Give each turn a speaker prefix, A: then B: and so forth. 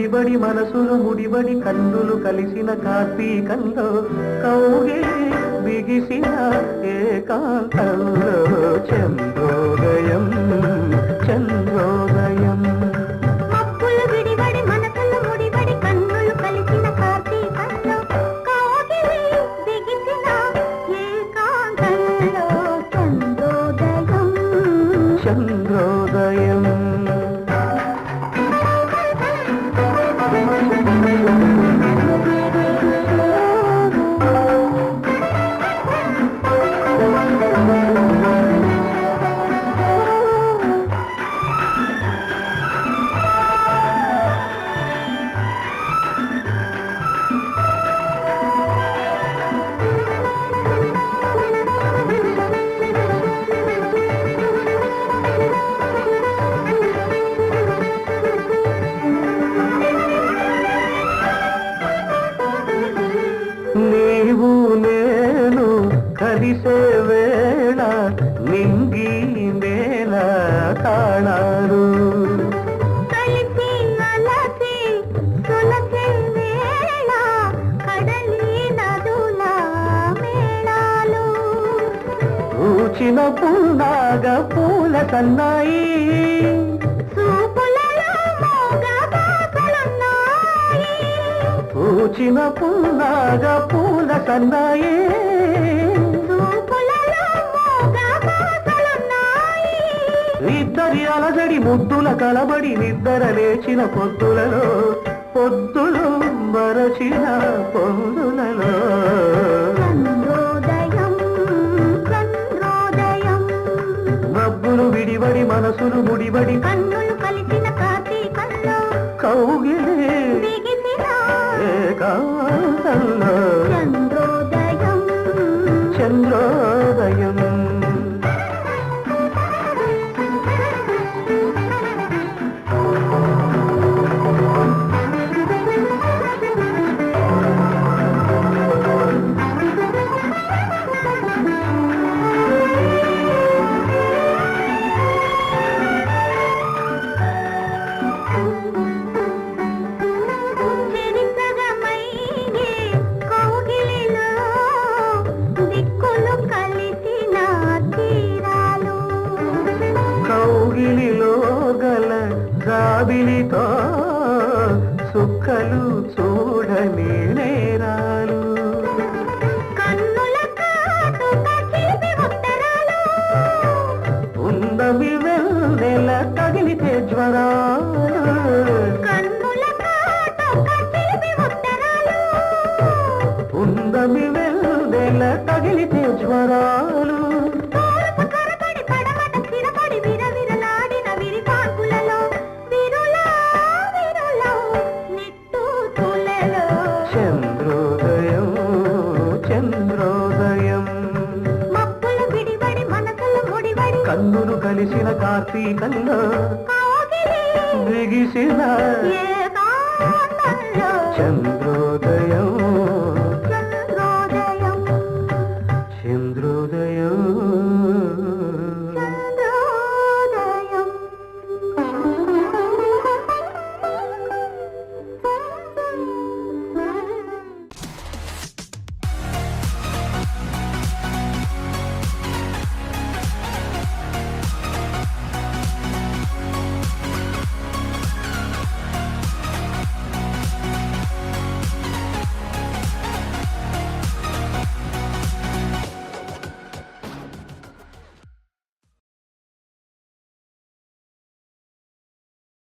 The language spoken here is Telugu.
A: విడిబడి మనసులు ముడిబడి కన్నులు కలిసిన కార్తీకంలో కౌగిలి బిగిసిన ఏకాంతంలో చంద్రోదయం. చంద్రోదయం.
B: మబ్బులు సొలసి వేళ కడలి నదుల మేళాలు
A: పూచిన పున్నాగ పూల సన్నాయి పూచిన పున్నాగ పూల సన్నాయి ఇద్దరి అలజడి ముద్దుల కలబడి నిద్ర లేచిన పొద్దులలో పొద్దులు మరచిన పొందులలో. మబ్బులు విడిబడి మనసులు ముడిబడి
B: కన్నులు కలిసిన
A: కౌగిలి ఏకాంతంలో.
B: చంద్రోదయం.
A: చంద్రోదయం. గల సుక్కలు చూడని నేరాలు.
B: ఉందవి కాటుక
A: తగిలితే జ్వరాలు.
B: ఉందవి కాటుక
A: తగిలితే జ్వరాలు. కన్నులు కలిసిన కార్తీకంలో
B: కాగిలి
A: బిగిసిన
B: ఏకాంతంలో
A: చంద్ర